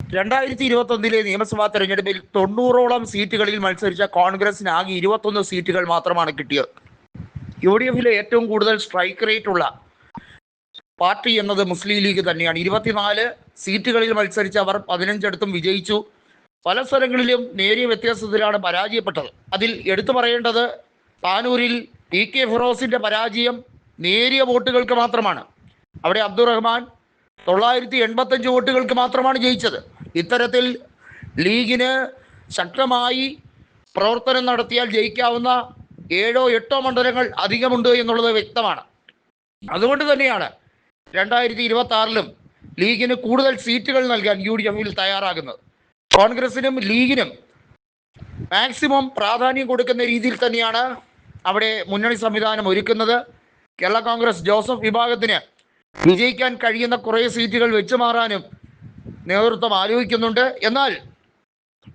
രണ്ടായിരത്തി ഇരുപത്തൊന്നിലെ നിയമസഭാ തെരഞ്ഞെടുപ്പിൽ തൊണ്ണൂറോളം സീറ്റുകളിൽ മത്സരിച്ച കോൺഗ്രസിന് ആകെ ഇരുപത്തൊന്ന് സീറ്റുകൾ മാത്രമാണ് കിട്ടിയത്. യു ഡി എഫിലെ ഏറ്റവും കൂടുതൽ സ്ട്രൈക്ക് റേറ്റ് ഉള്ള പാർട്ടി എന്നത് മുസ്ലിം ലീഗ് തന്നെയാണ്. ഇരുപത്തിനാല് സീറ്റുകളിൽ മത്സരിച്ച അവർ പതിനഞ്ചിടത്തും വിജയിച്ചു. പല സ്ഥലങ്ങളിലും നേരിയ വ്യത്യാസത്തിലാണ് പരാജയപ്പെട്ടത്. അതിൽ എടുത്തു പറയേണ്ടത് താനൂരിൽ ടി കെ ഫിറോസിന്റെ പരാജയം നേരിയ വോട്ടുകൾക്ക് മാത്രമാണ്. അവിടെ അബ്ദുറഹ്മാൻ തൊള്ളായിരത്തി എൺപത്തഞ്ച് വോട്ടുകൾക്ക് മാത്രമാണ് ജയിച്ചത്. ഇത്തരത്തിൽ ലീഗിന് ശക്തമായി പ്രവർത്തനം നടത്തിയാൽ ജയിക്കാവുന്ന ഏഴോ എട്ടോ മണ്ഡലങ്ങൾ അധികമുണ്ട് എന്നുള്ളത് വ്യക്തമാണ്. അതുകൊണ്ട് തന്നെയാണ് രണ്ടായിരത്തി ഇരുപത്തി ആറിലും ലീഗിന് കൂടുതൽ സീറ്റുകൾ നൽകാൻ യു ഡി എഫിൽ തയ്യാറാകുന്നത്. കോൺഗ്രസിനും ലീഗിനും മാക്സിമം പ്രാധാന്യം കൊടുക്കുന്ന രീതിയിൽ തന്നെയാണ് അവിടെ മുന്നണി സംവിധാനം ഒരുക്കുന്നത്. കേരള കോൺഗ്രസ് ജോസഫ് വിഭാഗത്തിന് വിജയിക്കാൻ കഴിയുന്ന കുറേ സീറ്റുകൾ വെച്ചു മാറാനും നേതൃത്വം ആലോചിക്കുന്നുണ്ട്. എന്നാൽ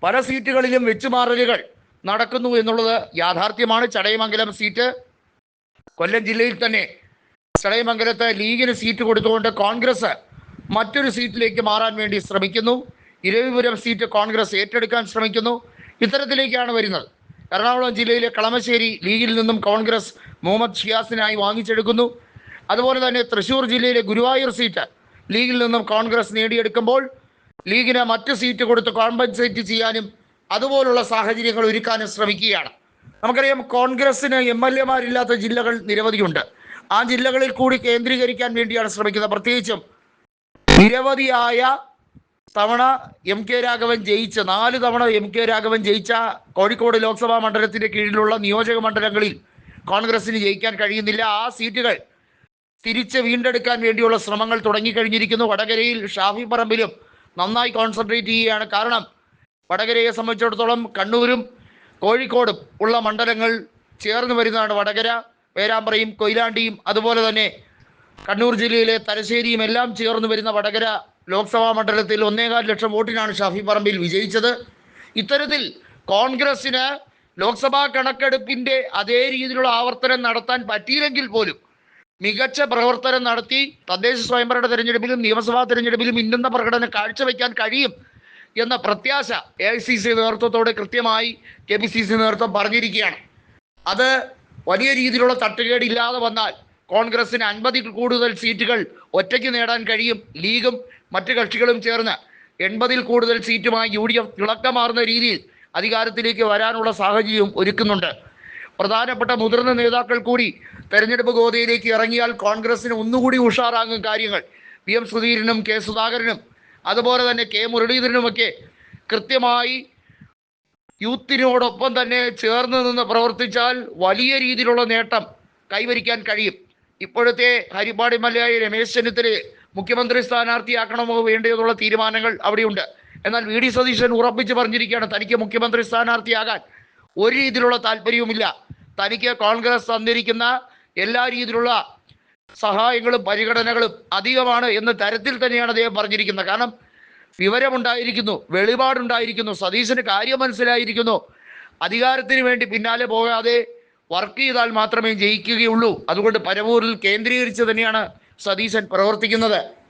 പല സീറ്റുകളിലും വെച്ചുമാറലുകൾ നടക്കുന്നു എന്നുള്ളത് യാഥാർത്ഥ്യമാണ്. ചടയമംഗലം സീറ്റ് കൊല്ലം ജില്ലയിൽ തന്നെ ചടയമംഗലത്ത് ലീഗിന് സീറ്റ് കൊടുത്തുകൊണ്ട് കോൺഗ്രസ് മറ്റൊരു സീറ്റിലേക്ക് മാറാൻ വേണ്ടി ശ്രമിക്കുന്നു. ഇരവിപുരം സീറ്റ് കോൺഗ്രസ് ഏറ്റെടുക്കാൻ ശ്രമിക്കുന്നു. ഇത്തരത്തിലേക്കാണ് വരുന്നത്. എറണാകുളം ജില്ലയിലെ കളമശ്ശേരി ലീഗിൽ നിന്നും കോൺഗ്രസ് മുഹമ്മദ് ഷിയാസിനായി വാങ്ങിച്ചെടുക്കുന്നു. അതുപോലെ തന്നെ തൃശ്ശൂർ ജില്ലയിലെ ഗുരുവായൂർ സീറ്റ് ലീഗിൽ നിന്നും കോൺഗ്രസ് നേടിയെടുക്കുമ്പോൾ ലീഗിന് മറ്റ് സീറ്റ് കൊടുത്ത് കോമ്പൻസേറ്റ് ചെയ്യാനും അതുപോലുള്ള സാഹചര്യങ്ങൾ ഒരുക്കാനും ശ്രമിക്കുകയാണ്. നമുക്കറിയാം കോൺഗ്രസിന് എം എൽ എമാരില്ലാത്ത ജില്ലകൾ നിരവധിയുണ്ട്. ആ ജില്ലകളിൽ കൂടി കേന്ദ്രീകരിക്കാൻ വേണ്ടിയാണ് ശ്രമിക്കുന്നത്. പ്രത്യേകിച്ചും നിരവധിയായ തവണ എം കെ രാഘവൻ ജയിച്ച നാല് തവണ എം കെ രാഘവൻ ജയിച്ച കോഴിക്കോട് ലോക്സഭാ മണ്ഡലത്തിന്റെ കീഴിലുള്ള നിയോജക മണ്ഡലങ്ങളിൽ കോൺഗ്രസിന് ജയിക്കാൻ കഴിയുന്നില്ല. ആ സീറ്റുകൾ തിരിച്ച് വീണ്ടെടുക്കാൻ വേണ്ടിയുള്ള ശ്രമങ്ങൾ തുടങ്ങിക്കഴിഞ്ഞിരിക്കുന്നു വടകരയിൽ ഷാഫി പറമ്പിലും. നന്നായി കോൺസെൻട്രേറ്റ് ചെയ്യുകയാണ്. കാരണം വടകരയെ സംബന്ധിച്ചിടത്തോളം കണ്ണൂരും കോഴിക്കോടും ഉള്ള മണ്ഡലങ്ങൾ ചേർന്ന് വരുന്നതാണ് വടകര പേരാമ്പ്രയും കൊയിലാണ്ടിയും അതുപോലെ തന്നെ കണ്ണൂർ ജില്ലയിലെ തലശ്ശേരിയും എല്ലാം ചേർന്ന് വരുന്ന വടകര ലോക്സഭാ മണ്ഡലത്തിൽ ഒന്നേകാൽ ലക്ഷം വോട്ടിനാണ് ഷാഫി പറമ്പിൽ വിജയിച്ചത്. ഇത്തരത്തിൽ കോൺഗ്രസിന് ലോക്സഭാ കണക്കെടുപ്പിന്റെ അതേ രീതിയിലുള്ള ആവർത്തനം നടത്താൻ പറ്റിയില്ലെങ്കിൽ പോലും മികച്ച പ്രവർത്തനം നടത്തി തദ്ദേശ സ്വയംഭരണ തെരഞ്ഞെടുപ്പിലും നിയമസഭാ തെരഞ്ഞെടുപ്പിലും ഇന്നുന്ന പ്രകടനം കാഴ്ചവെക്കാൻ കഴിയും എന്ന പ്രത്യാശ എ ഐ സി സി നേതൃത്വത്തോട് കൃത്യമായി കെ പി സി സി നേതൃത്വം പറഞ്ഞിരിക്കുകയാണ്. അത് വലിയ രീതിയിലുള്ള തട്ടുകേടില്ലാതെ വന്നാൽ കോൺഗ്രസിന് അൻപതിൽ കൂടുതൽ സീറ്റുകൾ ഒറ്റയ്ക്ക് നേടാൻ കഴിയും. ലീഗും മറ്റു കക്ഷികളും ചേർന്ന് എൺപതിൽ കൂടുതൽ സീറ്റുമായി യു ഡി എഫ് തിളക്കമാർന്ന രീതിയിൽ അധികാരത്തിലേക്ക് വരാനുള്ള സാഹചര്യവും ഒരുക്കുന്നുണ്ട്. പ്രധാനപ്പെട്ട മുതിർന്ന നേതാക്കൾ കൂടി തെരഞ്ഞെടുപ്പ് ഗോതയിലേക്ക് ഇറങ്ങിയാൽ കോൺഗ്രസിന് ഒന്നുകൂടി ഉഷാറാകും കാര്യങ്ങൾ. വി എം സുധീരനും കെ സുധാകരനും അതുപോലെ തന്നെ കെ മുരളീധരനുമൊക്കെ കൃത്യമായി യൂത്തിനോടൊപ്പം തന്നെ ചേർന്ന് നിന്ന് പ്രവർത്തിച്ചാൽ വലിയ രീതിയിലുള്ള നേട്ടം കൈവരിക്കാൻ കഴിയും. ഇപ്പോഴത്തെ ഹരിപ്പാടി മലയായി രമേശ് ചെന്നിത്തലയെ മുഖ്യമന്ത്രി സ്ഥാനാർത്ഥിയാക്കണമോ വേണ്ടയോ എന്നുള്ള തീരുമാനങ്ങൾ അവിടെയുണ്ട്. എന്നാൽ വി ഡി സതീശൻ ഉറപ്പിച്ച് പറഞ്ഞിരിക്കുകയാണ് തനിക്ക് മുഖ്യമന്ത്രി സ്ഥാനാർത്ഥിയാകാൻ ഒരു രീതിയിലുള്ള താല്പര്യവുമില്ല. തനിക്ക് കോൺഗ്രസ് തന്നിരിക്കുന്ന എല്ലാ രീതിയിലുള്ള സഹായങ്ങളും പരിഗണനകളും അധികമാണ് എന്ന തരത്തിൽ തന്നെയാണ് അദ്ദേഹം പറഞ്ഞിരിക്കുന്നത്. കാരണം വിവരമുണ്ടായിരിക്കുന്നു വെളിപാടുണ്ടായിരിക്കുന്നു സതീശന് കാര്യം മനസ്സിലായിരിക്കുന്നു. അധികാരത്തിന് വേണ്ടി പിന്നാലെ പോകാതെ വർക്ക് ചെയ്താൽ മാത്രമേ ജയിക്കുകയുള്ളൂ. അതുകൊണ്ട് പരവൂരിൽ കേന്ദ്രീകരിച്ച് തന്നെയാണ് സതീശൻ പ്രവർത്തിക്കുന്നത്.